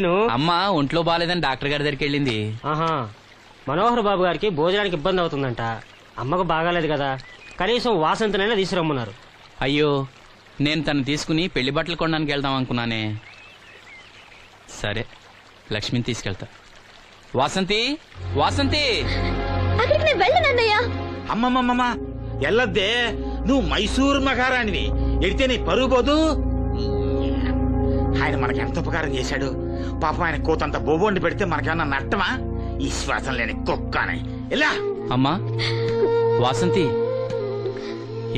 Scene అమ్మ ఒంట్లో బాగాలేదని డాక్టర్ గారి దగ్గరికి వెళ్ళింది. ఆహా మనోహర్ బాబు గారికి భోజనానికి ఇబ్బంది అవుతుందంట. అమ్మకు బాగాలేదు కదా. కనీసం వాసంతనైనా తీసుకురమ్మన్నారు. అయ్యో నేను తను తీసుకుని పెళ్ళి బట్టలు కొనడానికి వెళ్దాం అనుకున్నానే. సరే లక్ష్మిని తీసుకెళ్తా. వాసంతి వాసంతి! అక్కడికి నేను వెళ్ళను అన్నయ్య. అమ్మమ్మమ్మమ్మ ఎల్లద్దే నువ్వు మైసూరు మహారాణివి. ఎడితే నీ పరుగు పోదు. ఆయన మనకి ఎంత ఉపకారం చేశాడు? పాపం ఆయన కోతంత బోబోండి పెడితే మనకేమన్నా నట్టమా? ఈ శ్వాసం లేని కుక్క ఇలా. అమ్మా వాసంతి.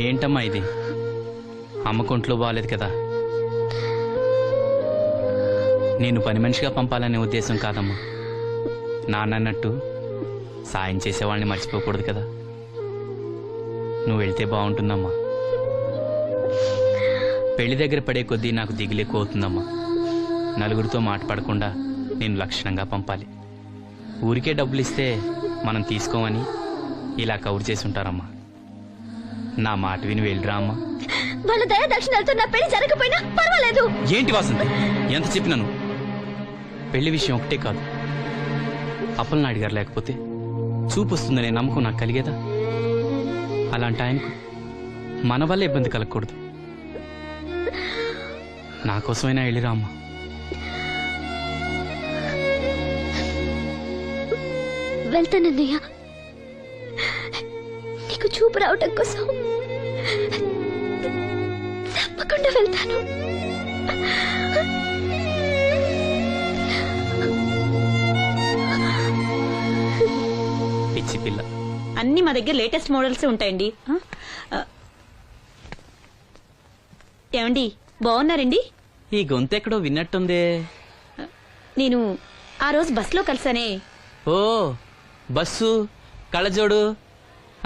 ఏంటమ్మా ఇది? అమ్మకుంట్లో బాగాలేదు కదా. నేను పని మనిషిగా పంపాలనే ఉద్దేశం కాదమ్మా. నాన్నన్నట్టు సాయం చేసేవాళ్ళని మర్చిపోకూడదు కదా. నువ్వు వెళ్తే బాగుంటుందమ్మా. పెళ్ళి దగ్గర పడే కొద్దీ నాకు దిగులు ఎక్కువ అవుతుందమ్మా నలుగురితో మాట పడకుండా నేను లక్షణంగా పంపాలి. ఊరికే డబ్బులు ఇస్తే మనం తీసుకోమని ఇలా కవర్ చేసి ఉంటారమ్మా నా మాట విని వెళ్ళిరా అమ్మా. వాళ్ళ దయ దక్షిణాలతో నా పెళ్ళి జరగకపోయినా పర్వాలేదు. ఏంటి వాసంతి ఎంత చెప్పినాను? పెళ్ళి విషయం ఒకటే కాదు. అప్పలనాయుడు గారు లేకపోతే చూపు వస్తుందనే నమ్మకం నాకు కలిగేదా? అలాంటి ఆయనకు మన వల్ల ఇబ్బంది కలగకూడదు. నా కోసమైనా వెళ్ళిరా అమ్మా వెళ్తానన్నయ్య. నీకు చూపు రావటం కోసం తప్పకుండా వెళ్తాను. పిచ్చి పిల్ల. అన్ని మా దగ్గర లేటెస్ట్ మోడల్స్ ఉంటాయండి. ఆ? ఆ. ఏమండి? బాగున్నారండి? ఈ గొంతు ఎక్కడో విన్నట్టుందే. నేను ఆ రోజు బస్సులో కలిసానే. ఓ బస్సు కళ్ళజోడు.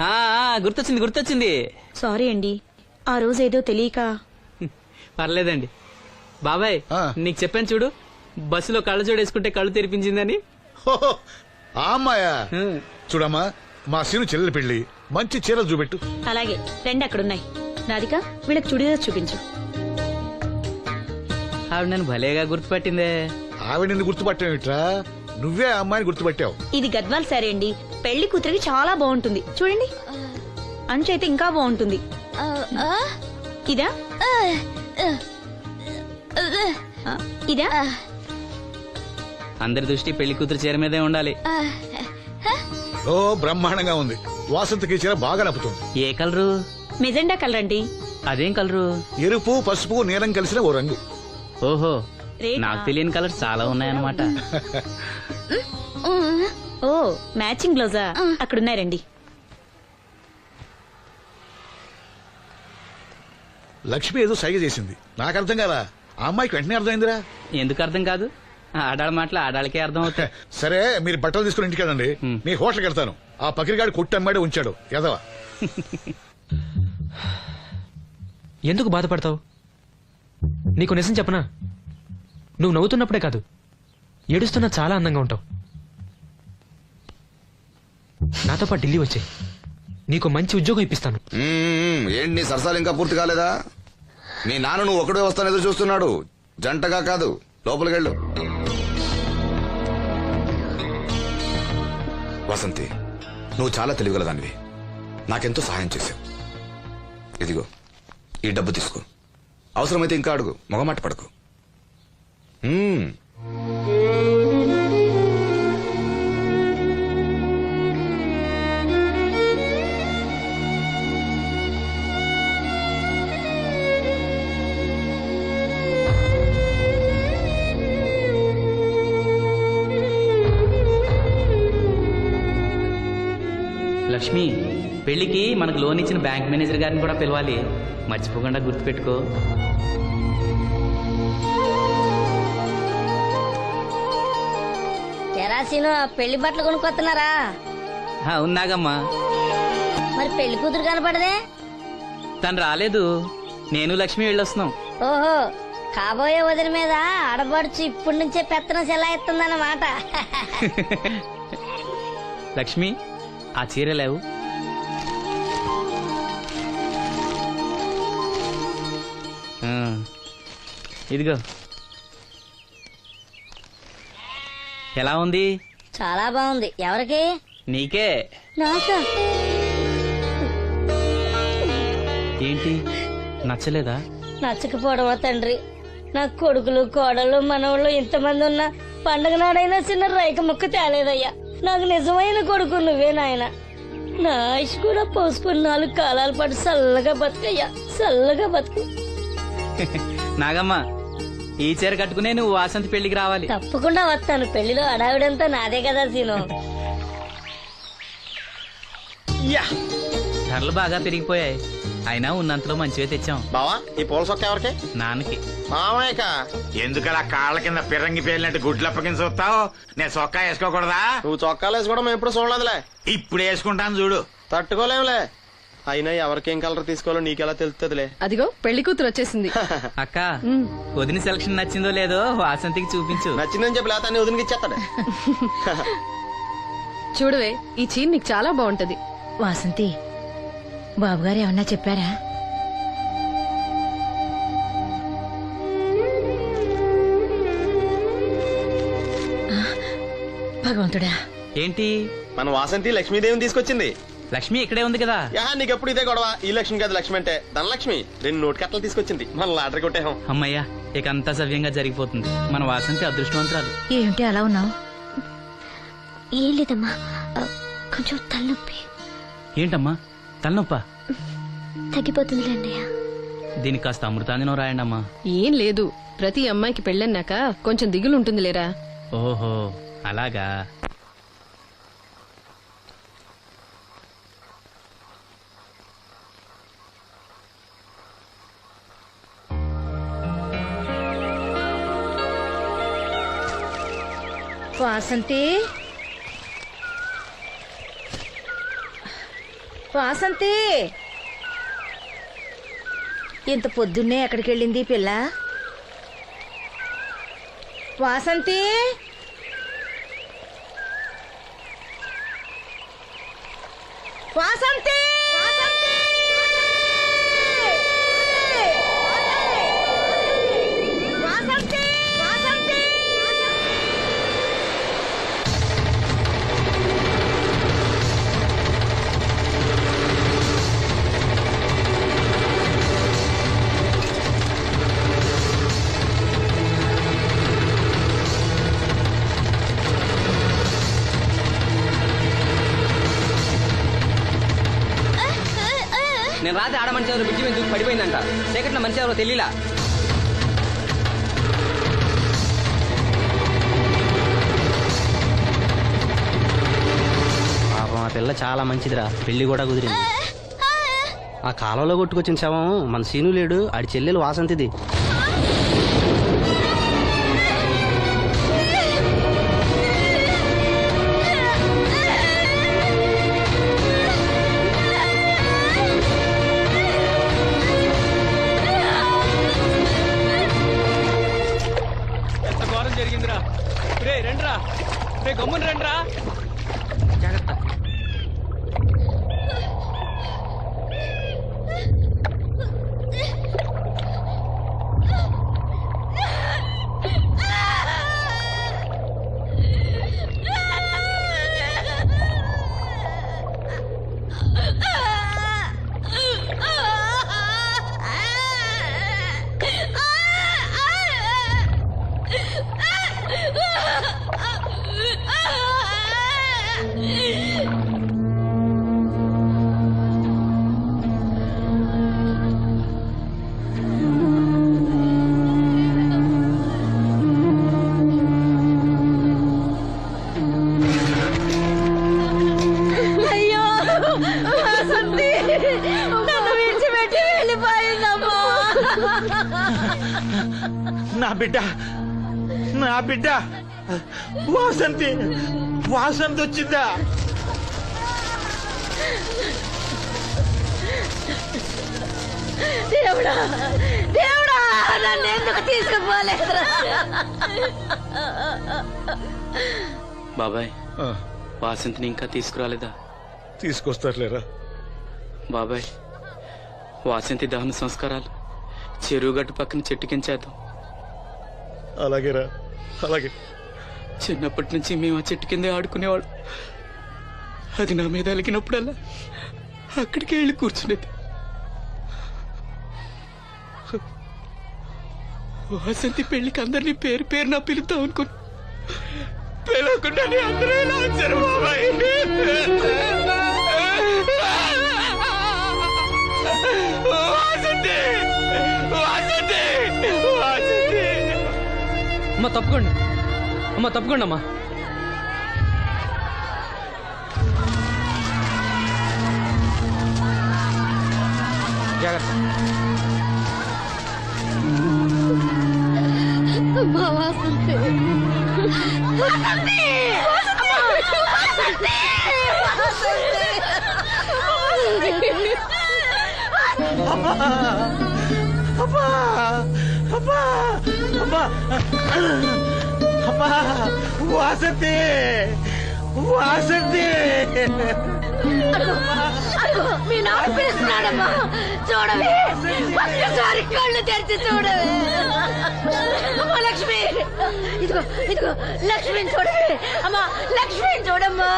ఆ, ఆ, గుర్తొచ్చింది గుర్తొచ్చింది. సారీ అండి ఆ రోజు ఏదో తెలియక. పర్లేదండి. బాబాయ్ ఆ. నీకు చెప్పాను చూడు బస్సులో కళ్ళజోడు వేసుకుంటే కళ్ళు తెరిపించిందని. హోహో, ఆ అమ్మాయా? హ్మ్. చూడమ్మా మా సీను చెల్లెలి పెళ్ళి మంచి చీరలు చూపెట్టు. అలాగే రెండు అక్కడున్నాయి. రాధిక వీళ్ళకి చుడిదార్ చూపించు. ఆవిడ నన్ను భలేగా గుర్తుపట్టిందే. ఆవిడ నిన్ను గుర్తుపట్టావిట్రా నువ్వే ఆ అమ్మాయిని గుర్తుపట్టావు. ఇది గద్వాల్ సారీ అండి. పెళ్ళి కూతురికి చాలా బాగుంటుంది. చూడండి. అంచు అయితే ఇంకా బాగుంటుంది. ఇదా? ఇదా? అందరి దృష్టి పెళ్ళి కూతురు చీర మీదే ఉండాలి. ఓ బ్రహ్మాండంగా ఉంది. వాసంతకి చీర బాగా నప్పుతుంది. ఏ కలరు? మెజెండా కలర్ అండి అదేం కలరు? ఎరుపు పసుపు నీలం కలిసిన ఓ రంగు. ఓహో. నాకు తెలియని కలర్స్ చాలా ఉన్నాయన్నమాట. ఓ మ్యాచింగ్ బ్లౌజా? అక్కడున్నారండి లక్ష్మి ఏదో సైగ చేసింది. నాకు అర్థం కదా ఆ అమ్మాయికి వెంటనే అర్థమైందిరా. ఎందుకు అర్థం కాదు? ఆడాళ్ళ మాటలు ఆడాళ్ళకే అర్థం అవుతాయి సరే మీరు బట్టలు తీసుకుని ఇంటికి వెళ్ళండి. నీ హోటల్కి వెళ్తాను. ఆ పకిరిగాడు కొట్టి అమ్మాడే ఉంచాడు. ఎదవా? ఎందుకు బాధపడతావు? నీకు నిజం చెప్పనా? నువ్వు నవ్వుతున్నప్పుడే కాదు. ఏడుస్తున్నా చాలా అందంగా ఉంటావు. నాతో పాటు ఢిల్లీ వచ్చే. నీకు మంచి ఉద్యోగం ఇప్పిస్తాను. ఏంటి నీ సరసాలు ఇంకా పూర్తి కాలేదా? నీ నాన్న నువ్వు ఒకడే వస్తాను ఎదురు చూస్తున్నాడు. జంటగా కాదు. లోపలికెళ్ళు వసంతి నువ్వు చాలా తెలివిగలదానివి. నాకెంతో సహాయం చేశావు. ఇదిగో ఈ డబ్బు తీసుకో. అవసరమైతే ఇంకా అడుగు. మొగమాట పడకు. మ్మ్. లక్ష్మి పెళ్ళికి మనకు లోన్ ఇచ్చిన బ్యాంక్ మేనేజర్ గారిని కూడా పిలవాలి. మర్చిపోకుండా గుర్తుపెట్టుకో. తెరాసీను పెళ్ళి బట్టలు కొనుక్కొస్తున్నారా? ఉన్నాగమ్మా మరి పెళ్ళి కూతురు కనపడదే? తను రాలేదు. నేను లక్ష్మి వెళ్ళొస్తున్నాం. ఓహో కాబోయే వదిన మీద ఆడబడుచు ఇప్పటి నుంచే పెత్తనం సెలాయిస్తుందన్నమాట లక్ష్మి ఆ చీర లేవు. ఇదిగో. ఎలా ఉంది? చాలా బాగుంది. ఎవరికి? నీకే. నాకా? ఏంటి? నచ్చలేదా? నచ్చకపోవడమా తండ్రి? నా కొడుకులు కోడలు మనవళ్ళు ఇంతమంది ఉన్నా పండగ నాడైనా చిన్న రైక ముక్క తేలేదయ్యా. నాకు నిజమైన కొడుకు నువ్వే నాయన. నా ఆయుష్ కూడా పోసుకుని నాలుగు కాలాల పాటు చల్లగా బతుకయ్యా. చల్లగా బతుకు. నాగమ్మ ఈ చీర కట్టుకునే నువ్వు వాసంతి పెళ్ళికి రావాలి. తప్పకుండా వస్తాను. పెళ్ళిలో అడావిడంతా నాదే కదా సీను. యా. ధరలు బాగా పెరిగిపోయాయి. అయినా ఉన్నంతలో మంచివే తెచ్చాం. బావా ఈ పూల సొక్క ఎవరికి? నాన్నకి. మామయ్యక ఎందుకలా కాళ్ళ కింద పిరంగి పేలినట్టు గుడ్లు అప్పగించి చూస్తావు? నేను సొక్కా వేసుకోకూడదా? నువ్వు చొక్కాలు వేసుకోవడం ఎప్పుడు చూడలేదులే. ఇప్పుడు వేసుకుంటాను చూడు. తట్టుకోలేములే. అయినా ఎవరికేం కలర్ తీసుకోవాలో నీకెలా తెలుస్తుందిలే అదిగో పెళ్ళి కూతురు వచ్చేసింది. అక్క వదిన సెలక్షన్ నచ్చిందో లేదో వాసంతికి చూపించు. నచ్చిందని చెప్పి లేత వదిలికి ఇచ్చేస్తాడు. చూడవే ఈ చీర నీకు చాలా బాగుంటది. వాసంతి బాబుగారు ఏమన్నా చెప్పారా? భగవంతుడా. ఏంటి? మన వాసంతి లక్ష్మీదేవిని తీసుకొచ్చింది. లక్ష్మి ఇక్కడే ఉంది కదా. యా నీకెప్పుడు ఇదే గొడవ? ఈ లక్ష్మి కాదు లక్ష్మి అంటే ధనలక్ష్మి. రెండు నోటు కట్టలు తీసుకొచ్చింది. మన లాటరీ కొట్టేహం అమ్మయ్యా ఇక అంతా సవ్యంగా జరిగిపోతుంది. మన వాసంతి అదృష్టవంతురాలు. ఏమిటి అలా ఉన్నావు? ఏం లేదమ్మా. కొంచెం తలనొప్పి. ఏంటమ్మా? తలనొప్పా? తగ్గిపోతుంది అన్నయ్య. దీనికి కాస్త అమృతాంజనం రాయండి అమ్మా ఏం లేదు. ప్రతి అమ్మాయికి పెళ్ళన్నాక కొంచెం దిగులు ఉంటుంది లేరా ఓహో అలాగా. వాసంతి? వాసంతి? ఇంత పొద్దున్నే ఎక్కడికి వెళ్ళింది పిల్ల? వాసంతి? రాత్రి ఆడ మనిషి ఎవరు బిడ్జి మీద దూకి పడిపోయిందంట. చీకట్లో మనిషి ఎవరో తెలియలా పాపం ఆ పిల్ల చాలా మంచిదిరా. పెళ్ళి కూడా కుదిరింది. ఆ కాలంలో కొట్టుకొచ్చిన శవం మన సీను లేడు ఆడి చెల్లెలు వాసంతిది. జరిగిందిరా. రే రండ్రా. రే గమ్మున రండ్రా. నా బిడ్డ నా బిడ్డ. వాసంతి వాసంతి వచ్చిందా? దేవుడా దేవుడా నన్ను ఎందుకు తీసుకుపోలేదురా? బాబాయ్ ఆ, వాసంతిని ఇంకా తీసుకురాలేదా? తీసుకొస్తారులేరా? బాబాయ్ వాసంతి దహన సంస్కారాలు చెరువు గట్టు పక్కన చెట్టు కించేద్దాం అలాగేరా అలాగే. చిన్నప్పటి నుంచి మేము ఆ చెట్టు కిందే ఆడుకునేవాళ్ళం. అది నా మీద అలిగినప్పుడల్లా అక్కడికి వెళ్ళి కూర్చునేది. వాసంతి పెళ్ళికి అందరినీ పేరు పేరు నా పిలుద్దాం అనుకుని పిలవకుండా అందరూ ఎలా వచ్చారు బాబాయ్. అమ్మ తప్పుకోండి. అమ్మ తప్పుకోండి అమ్మా. జాగ్రత్త! అబ్బా అబ్బా అబ్బా! అబ్బా! అబ్బా! వాసతి! వాసతి! అదిగో, మీ నాన్న పిలుస్తున్నాడమ్మా. చూడవే. ఒక్కసారి కళ్ళు తెరిచి చూడవే. అమ్మా లక్ష్మి. ఇదిగో ఇదిగో లక్ష్మిని చూడవే. అమ్మా లక్ష్మిని చూడమ్మా.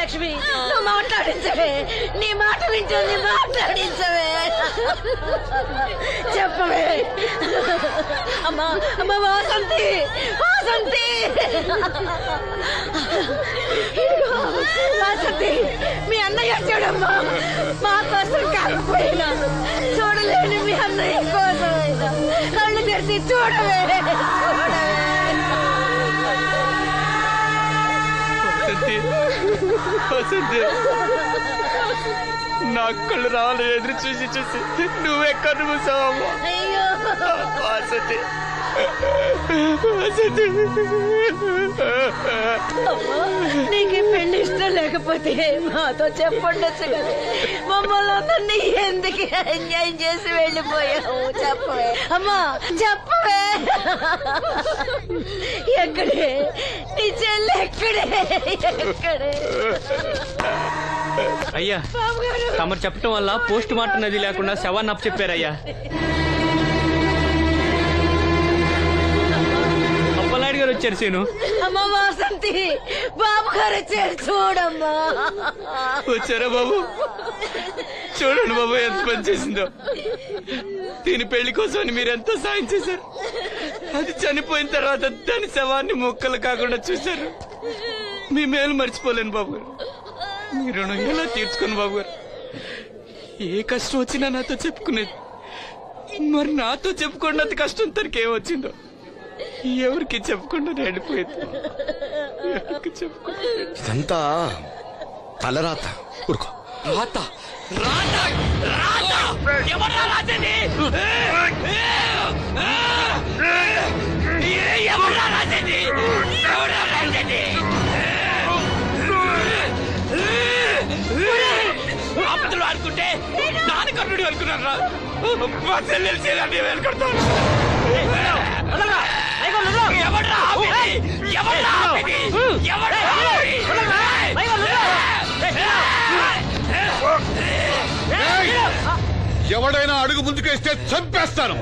లక్ష్మి నువ్వు మాట్లాడించవే. నీ మాట వింటుంది మాట్లాడించవే. చెప్పవే. అమ్మా అమ్మా వాసంతి వాసంతి. వాసంతి మీ అన్నయ్య చూడమ్మా మా కోసం కాకపోయినా చూడలేని మీ అన్నయ్య కోసమైనా కళ్ళు తెరిచి చూడవే. వసంతి నా కళ్ళు రావాలని ఎదురు చూసి చూసి. నువ్వెక్కడ మూసావమ్మా అయ్యో. వసంతి. నీకు పెళ్ళి ఇష్టం లేకపోతే మాతో చెప్పండొచ్చు కదా. మమ్మల్ని అందరినీ ఎందుకు అన్యాయం చేసి వెళ్ళిపోయావు? చెప్పవే. అమ్మా చెప్పవే. ఎక్కడే? నీ చెల్లి ఎక్కడే? ఎక్కడే? అయ్యా తమరు చెప్పటం వల్ల పోస్ట్ మార్టం నది లేకుండా శవాన్ని అప్పు చెప్పారయ్యా సీను. అమ్మ వాసంతి బాబు గారు వచ్చారు చూడమ్మా. వచ్చారా బాబు? చూడండి బాబు ఎంత పని చేసిందో. దీని పెళ్ళి కోసం మీరు ఎంతో సాయం చేశారు? అది చనిపోయిన తర్వాత దాని శవాన్ని మొక్కలు కాకుండా చూశారు. మీ మేలు మర్చిపోలేను బాబు గారు. మీ రుణం ఎలా తీర్చుకోను బాబు గారు? ఏ కష్టం వచ్చినా నాతో చెప్పుకునేది. మరి నాతో చెప్పుకున్నంత కష్టం తనకి ఏమొచ్చిందో? ఎవరికి చెప్పకుండా వెళ్ళిపోయింది ఎవరికి చెప్పకుండా ఇదంతా తలరాత ఊరుకో. రాత. రాత. రాత. ఎవరా రాసింది ఎవరా రాసింది ఎవరా రాసింది ఆపదలు అనుకుంటే నాన్న కన్నుడు అనుకున్నారా రా చెల్లెలు చేయాలని వెళ్ళుకుంటాను ఎవడైనా అడుగు ముందుకేస్తే చంపేస్తాను.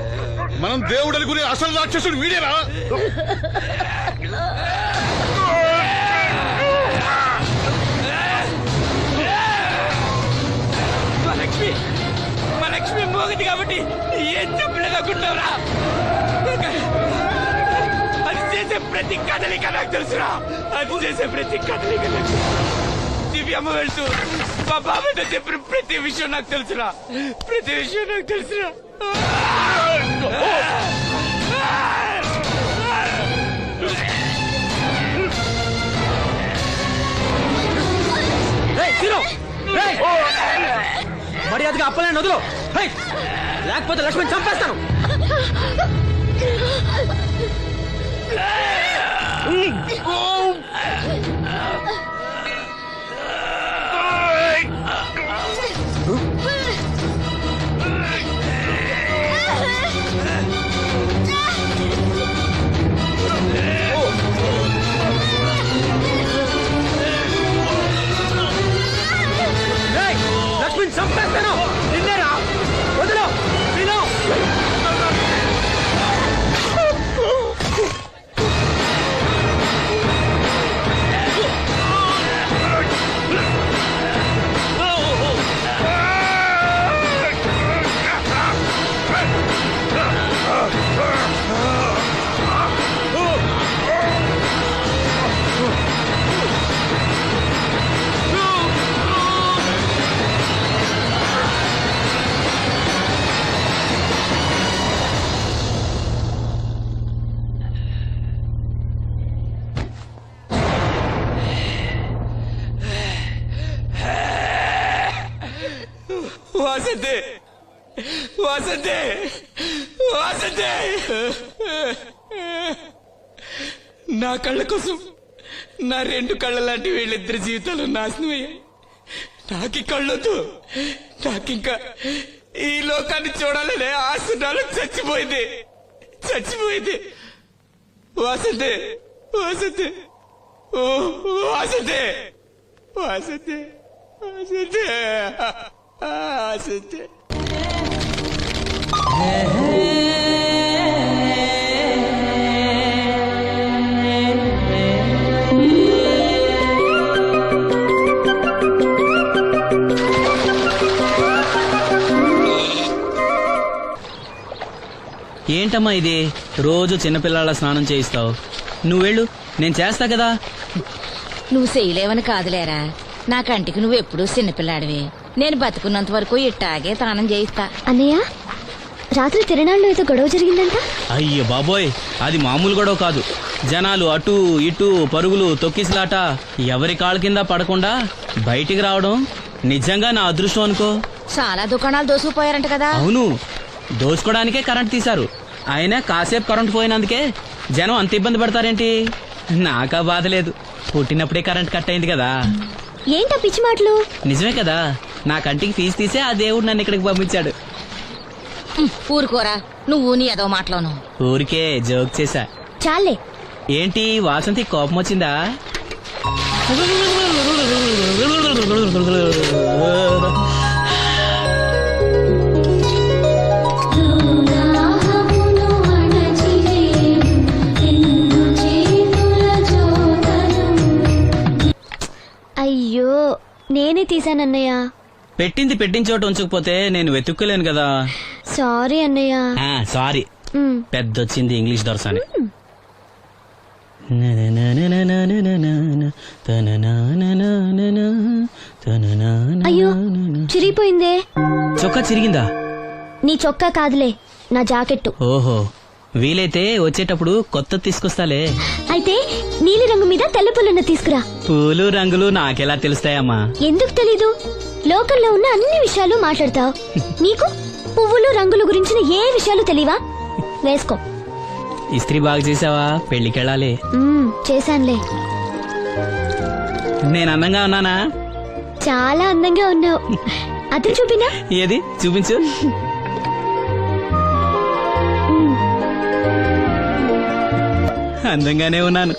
మనం దేవుడు అనుకునే అసలు రాక్షసుడు వీడేనా? మా లక్ష్మి మా లక్ష్మి మోగది కాబట్టి ఏం చెప్పలేదు అనుకుంటున్నావురా అది చేసే ప్రతి కదలిక నాకు తెలుసురా. అది చేసే ప్రతి కదలిక నాకు తెలుసు. దివ్యమ్మ వెళ్తూ మా బాబాయ్తో చెప్పిన ప్రతి విషయం నాకు తెలుసురా. ప్రతి విషయం నాకు తెలుసురా. మర్యాదగా అప్పలే వదులు. హై! లేకపోతే లక్ష్మణ్ చంపేస్తాను. 이거 వసంతి! వసంతి! నా కళ్ళ కోసం నా రెండు కళ్ళ లాంటి వీళ్ళిద్దరి జీవితాలు నాశనం అయ్యాయి నాకు కళ్ళొద్దు. నాకింకా ఈ లోకాన్ని చూడాలనే ఆశ నాలో చచ్చిపోయింది. చచ్చిపోయింది. వసంతి వసంతి. ఓ వసంతి. వసంతి వసంతి. వాసంతి. ఏంటమ్మా ఇది? రోజు చిన్నపిల్లల స్నానం చేయిస్తావు. నువ్వు వెళ్ళు నేను చేస్తా కదా? నువ్వు చేయలేవని కాదులేరా. నా కంటికి నువ్వు ఎప్పుడూ చిన్నపిల్లాడివి. నేను బతుకున్నంత వరకు ఇట్టాగే తానం చేయిస్తా. అన్నయ్య రాత్రి తిరణాల్లో ఏదో గొడవ జరిగిందంట? అయ్యో బాబోయ్ అది మామూలు గొడవ కాదు. జనాలు అటు ఇటు పరుగులు తొక్కిసలాట ఎవరి కాళ్ళ కింద పడకుండా బయటికి రావడం నిజంగా నా అదృష్టం అనుకో. చాలా దుకాణాలు దోసుకుపోయారంట కదా. అవును దోచుకోవడానికే కరెంట్ తీశారు. అయినా కాసేపు కరెంట్ పోయినందుకే జనం అంత ఇబ్బంది పడతారేంటి? నాకా బాధ లేదు. పుట్టినప్పుడే కరెంట్ కట్ అయింది కదా. ఏంటా పిచ్చి మాటలు? నిజమే కదా నా కంటికి ఫీజు తీసే ఆ దేవుడు నన్ను ఇక్కడికి పంపించాడు. ఊరుకోరా నువ్వు నీ ఏదో మాటలోను. ఊరికే జోక్ చేశా. చాలే. ఏంటి వాసంతి కోపం వచ్చిందా? అయ్యో నేనే తీసానన్నయ్య పెట్టింది పెట్టిన చోట ఉంచకపోతే నేను వెతుక్కోలేను కదా. సారీ అన్నయ్య. సారీ ఉమ్, పెద్దొచ్చింది ఇంగ్లీష్ దొరసాని. అయ్యో చిరిగిపోయిందే. చొక్కా చిరిగిందా? నీ చొక్కా కాదులే నా జాకెట్టు. ఓహో వీలైతే వచ్చేటప్పుడు కొత్త తీసుకొస్తాలే. అయితే నీలి రంగు మీద తెల్ల తీసుకురా. పూలు రంగులు నాకెలా తెలుస్తాయమ్మా? ఎందుకు తెలీదు? లోకల్లో ఉన్న అన్ని విషయాలు మాట్లాడతావు. నీకు పువ్వులు రంగులు గురించిన ఏ విషయాలు తెలియవా? వేసుకో. ఇస్త్రీ బాగా చేసావా? పెళ్ళికెళ్ళాలి ఉమ్, చేశానులే. నేను అందంగా ఉన్నానా? చాలా అందంగా ఉన్నావు. అతను చూపినా? ఏది? చూపించు. అందంగానే ఉన్నాను.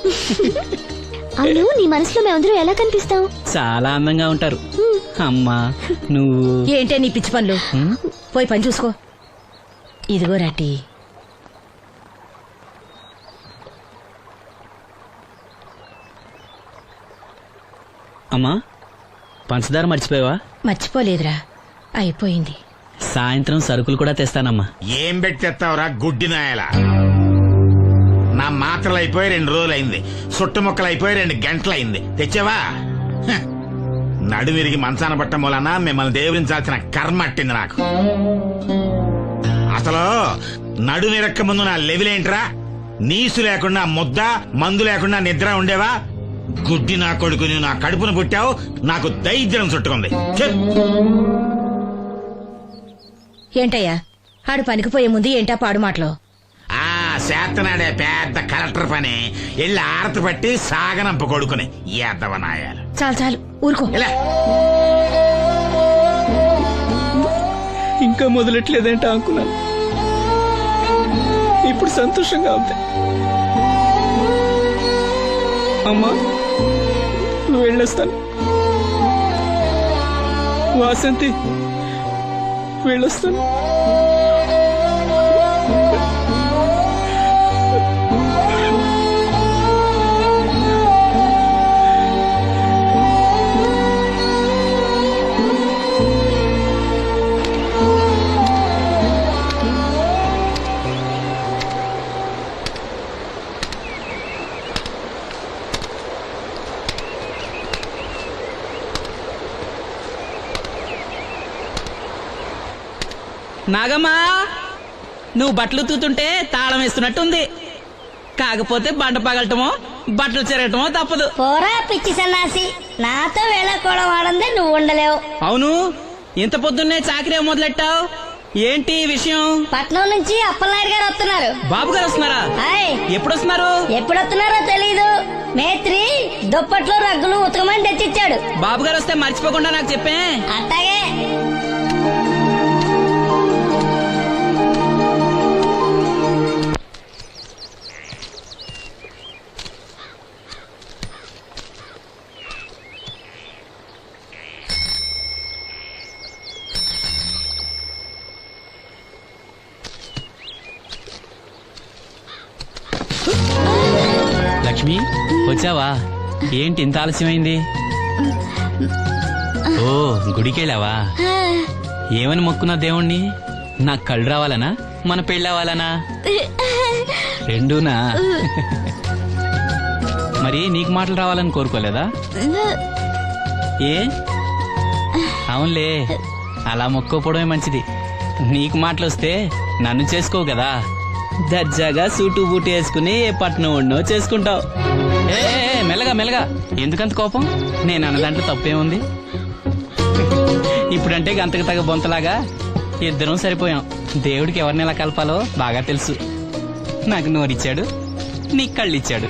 అవును నీ మనసులో మేమందరం ఎలా కనిపిస్తావు చాలా అందంగా ఉంటారు. అమ్మా. నువ్వు? ఏంటే నీ పిచ్చి పనులు? పోయి పని చూసుకో. ఇదిగో రాటి. అమ్మా పంచదార మర్చిపోయావా? మర్చిపోలేదురా. అయిపోయింది. సాయంత్రం సరుకులు కూడా తెస్తానమ్మా. ఏం పెట్టి తెస్తావురా గుడ్డి నాయల? నా మాత్రలు అయిపోయి రెండు రోజులు అయింది సుట్టు ముక్కలు అయిపోయి రెండు గంటలు అయింది తెచ్చావా నడు విరిగి మంచాన పట్టం వలన మిమ్మల్ని దేవురించాల్సిన కర్మ అట్టింది నాకు. అసలు నడుమిరక్క ముందు నా లెవిలేంట్రా నీసు లేకుండా ముద్ద మందు లేకుండా నిద్ర ఉండేవా? గుడ్డి నా కొడుకు నువ్వు నా కడుపును పుట్టావు నాకు దైద్యం చుట్టుకుంది. ఏంటయ్యా? ఆడు పనికిపోయే ముందు ఏంటా పాడు మాటలు? ఆ చేతనాడే పెద్ద కలెక్టర్ పని. వెళ్ళి ఆరతి పట్టి సాగనంప కొడుకుని. ఎద్దవనాయాలు చాలు చాలు. ఊరుకో. ఇలా. ఇంకా మొదలెట్లేదేంట అనుకున్నాను ఇప్పుడు సంతోషంగా ఉంది. అమ్మా నువ్వు వెళ్ళొస్తాను. వాసంతి వెళ్ళొస్తాను. నాగమ్మా నువ్వు బట్టలు తూతుంటే తాళం వేస్తున్నట్టుంది. కాకపోతే బండ పగలటమో బట్టలు చెరగటమో తప్పదు. పోరా పిచ్చి సన్నాసి. నాతో వేళకోవడం ఆడందే నువ్వు ఉండలేవు. అవును ఇంత పొద్దున్నే చాకరీ మొదలెట్టావు? ఏంటి విషయం? పట్నం నుంచి అప్పలనాయుడు గారు వస్తున్నారు. బాబు గారు వస్తున్నారా? ఎప్పుడు వస్తున్నారు ఎప్పుడు వస్తున్నారో తెలీదు. మేత్రి దుప్పట్లో రగ్గులు ఉతకమని తెచ్చిచ్చాడు. బాబు గారు వస్తే మర్చిపోకుండా నాకు చెప్పే. అట్టాగే. వచ్చావా? ఏంటి ఇంత ఆలస్యమైంది? ఓ గుడికెళ్ళావా? ఏమని మొక్కున్నా దేవుణ్ణి? నాకు కళ్ళు రావాలనా? మన పెళ్ళవాలనా రెండూనా? మరి నీకు మాటలు రావాలని కోరుకోలేదా? ఏ? అవునులే. అలా మొక్కోపోవడమే మంచిది. నీకు మాటలు వస్తే నన్ను చేసుకో కదా. దర్జాగా సూటు బూటు వేసుకుని ఏ పట్నం ఉండో చేసుకుంటావు. ఏ ఏ, ఏ, మెల్లగా మెల్లగా. ఎందుకంత కోపం? నేను అన్న దాంట్లో తప్పేముంది? ఇప్పుడంటే గంతకు తగ్గ బొంతలాగా ఇద్దరం సరిపోయాం. దేవుడికి ఎవరిని ఎలా కలపాలో బాగా తెలుసు. నాకు నోరిచ్చాడు నీకు కళ్ళు ఇచ్చాడు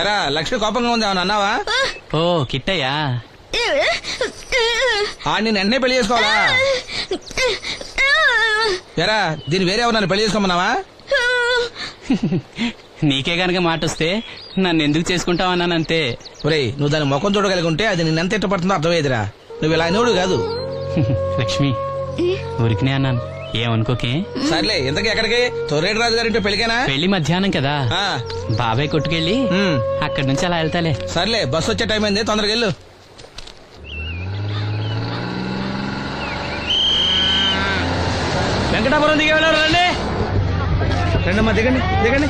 ఎరా లక్ష్మి కోపంగా ఉంది ఏమన్నా అన్నావా? ఓ కిట్టయ్యా. ఆడిని వెంటనే పెళ్ళి చేసుకోవాలా? ఎరా దీన్ని వేరే ఎవరన్నా పెళ్ళి చేసుకోమన్నావా? నీకే గనక మాట వస్తే నన్ను ఎందుకు చేసుకుంటావన్నానంతే ఒరేయ్ నువ్వు దాని ముఖం చూడగలిగి ఉంటే అది నిన్నెంత ఇష్టపడుతుందో అర్థమయ్యేదిరా. నువ్వు ఇలా అయినోడు కాదు. లక్ష్మి ఊరికినే అన్నాను. ఏమనుకోకే? సర్లే ఇంతకీ ఎక్కడికి? తొర్రేటి రాజు గారింటే పెళ్ళికేనా? పెళ్ళి మధ్యాహ్నం కదా. ఆ, బాబాయ్ కొట్టుకెళ్ళి అక్కడి నుంచి అలా వెళ్తాలే. సర్లే బస్సు వచ్చే టైం అయింది తొందరగా వెళ్ళు. వెంకటాపురం దిగే వెళ్ళారు రండి. రండమ్మా దిగండి దిగండి.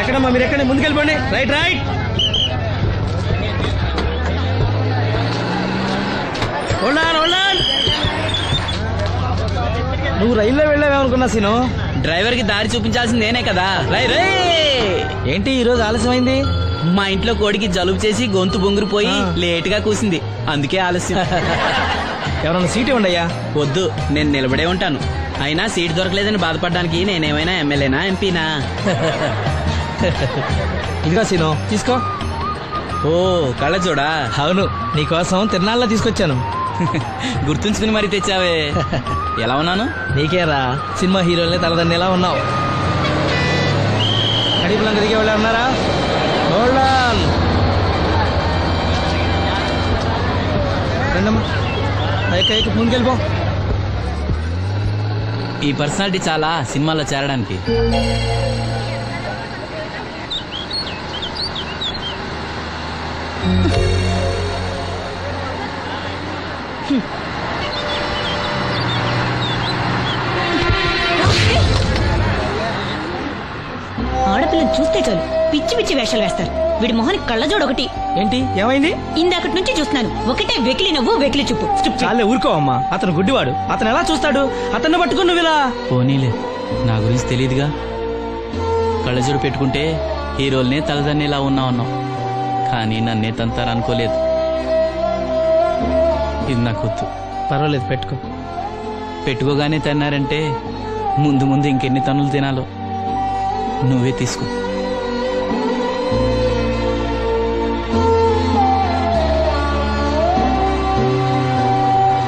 ఎక్కడమ్మా మీరు ఎక్కండి ముందుకెళ్ళిపోండి. Right right. ఉన్నాను ఉన్నాను నువ్వు రైల్లో వెళ్ళావేమనుకున్నా సీను? డ్రైవర్కి దారి చూపించాల్సింది నేనే కదా. రై రే ఏంటి ఈ రోజు ఆలస్యమైంది? మా ఇంట్లో కోడికి జలుబు చేసి గొంతు బొంగురుపోయి ఆ. లేట్గా కూసింది. అందుకే ఆలస్యం. ఎవరన్నా సీట్ ఇవ్వండి అయ్యా. వద్దు నేను నిలబడే ఉంటాను. అయినా సీట్ దొరకలేదని బాధపడడానికి నేనేమైనా ఎమ్మెల్యేనా ఎంపీనా? ఇదిగో సీను తీసుకో. ఓ కళ్ళ చూడా అవును నీకోసం తిరునాళ్ళ తీసుకొచ్చాను. గుర్తుంచుకుని మరి తెచ్చావే. ఎలా ఉన్నాను? నీకేరా సినిమా హీరోలనే తలదన్ని ఎలా ఉన్నావు. కడిపులంక దిగే వాళ్ళు ఉన్నారా. రండమ్మా. ఎక్క ముందుకెళ్ళిపో ఈ పర్సనాలిటీ చాలా సినిమాల్లో చేరడానికి. ఆడపిల్లని చూస్తే చాలు. పిచ్చి పిచ్చి వేషాలు వేస్తారు. వీడి మొహానికి కళ్ళజోడు ఒకటి. ఏంటి? ఏమైంది? ఇందాకటి నుంచి చూస్తున్నాను. ఒకటే వెకిలి నవ్వు వెకిలి చూపు. చాలే ఊరుకో అమ్మా. అతను గుడ్డివాడు. అతను ఎలా చూస్తాడు? అతన్ని పట్టుకుని నువ్వు ఇలా పోనీలే. నా గురించి తెలియదుగా కళ్ళజోడు పెట్టుకుంటే హీరోల్నే తలదన్నేలా ఉన్నా ఉన్నావు కానీ నన్నే తంతారనుకోలేదు ఇది నాకు వద్దు. పర్వాలేదు పెట్టుకో. పెట్టుకోగానే తన్నారంటే ముందు ముందు ఇంకెన్ని తన్నులు తినాలో నువ్వే తీసుకో.